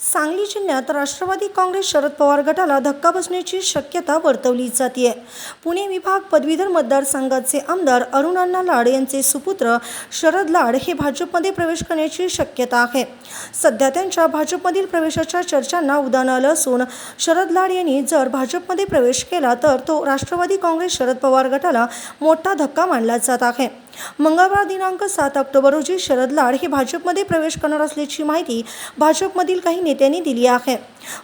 सांगली जिल्ह्यात राष्ट्रवादी काँग्रेस शरद पवार गटाला धक्का बसण्याची शक्यता वर्तवली जाते पुणे विभाग पदवीधर मतदारसंघाचे आमदार अरुण अण्णा लाड यांचे सुपुत्र शरद लाड हे भाजपमध्ये प्रवेश करण्याची शक्यता आहे. सध्या त्यांच्या भाजपमधील प्रवेशाच्या चर्चांना उदाहरण आलं असून शरद लाड यांनी जर भाजपमध्ये प्रवेश केला तर तो राष्ट्रवादी काँग्रेस शरद पवार गटाला मोठा धक्का मानला जात आहे. मंगळवार दिनांक सात ऑक्टोबर रोजी शरद लाड हे भाजपमध्ये प्रवेश करणार असल्याची माहिती भाजपमधील काही नेत्यांनी दिली आहे.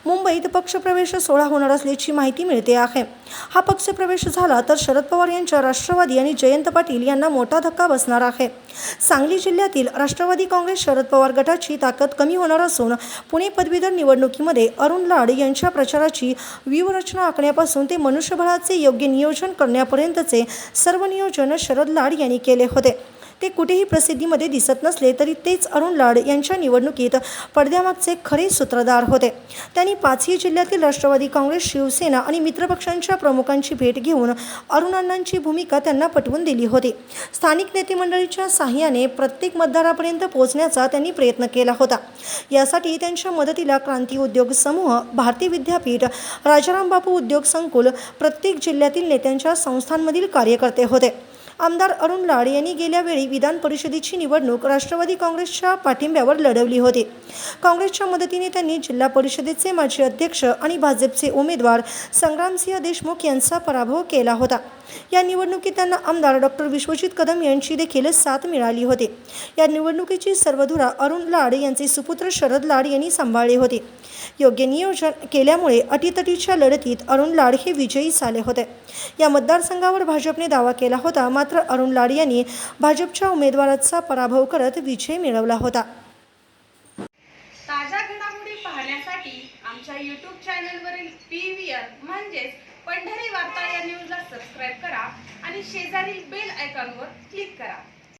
मुंबईत पक्षप्रवेश सोहळा होणार असल्याची माहिती मिळते आहे. हा पक्षप्रवेश झाला तर शरद पवार यांच्या राष्ट्रवादी आणि जयंत पाटील यांना मोठा धक्का बसणार आहे. सांगली जिल्ह्यातील राष्ट्रवादी काँग्रेस शरद पवार गटाची ताकद कमी होणार असून पुणे पदवीधर निवडणुकीमध्ये अरुण लाड यांच्या प्रचाराची व्यूहरचना आखण्यापासून ते मनुष्यबळाचे योग्य नियोजन करण्यापर्यंतचे सर्व नियोजन शरद लाड यांनी केले होते. ते कुठेही प्रसिद्धीमध्ये दिसत नसले तरी तेच अरुण लाड यांच्या निवडणुकीत पडद्यामागचे खरे सूत्रधार होते. त्यांनी पाचही जिल्ह्यातील राष्ट्रवादी काँग्रेस शिवसेना आणि मित्रपक्षांच्या प्रमुखांची भेट घेऊन अरुण भूमिका त्यांना पटवून दिली होती. स्थानिक नेते मंडळीच्या साह्याने प्रत्येक मतदारापर्यंत पोहोचण्याचा त्यांनी प्रयत्न केला होता. यासाठी त्यांच्या मदतीला क्रांती उद्योग समूह भारती विद्यापीठ राजाराम बापू उद्योग संकुल प्रत्येक जिल्ह्यातील नेत्यांच्या संस्थांमधील कार्यकर्ते होते. आमदार अरुण लाड यांनी गेल्या वेळी विधान परिषदेची निवडणूक राष्ट्रवादी काँग्रेसच्या पाठिंब्यावर लढवली होती. काँग्रेसच्या मदतीने त्यांनी जिल्हा परिषदेचे माजी अध्यक्ष आणि भाजपचे उमेदवार संग्रामसिंह देशमुख यांचा पराभव केला होता. या निवडणुकीत त्यांना आमदार डॉक्टर विश्वजित कदम यांची देखील साथ मिळाली होती. या निवडणुकीची सर्वधुरा अरुण लाड यांचे सुपुत्र शरद लाड यांनी सांभाळले होते. योग्य नियोजन केल्यामुळे अटीतटीच्या लढतीत अरुण लाड हे विजयी झाले होते. या मतदारसंघावर भाजपने दावा केला होता मात्र अरुण लाड यांनी भाजपच्या उमेदवाराचा पराभव करत विजय मिळवला होता. ताज्या घडामोडी पाहण्यासाठी आमच्या यूट्यूब चॅनलवरील पी व्ही आर म्हणजेच पंढरी वार्ता या न्यूजला सबस्क्राईब करा आणि शेजारील बेल आयकॉनवर क्लिक करा.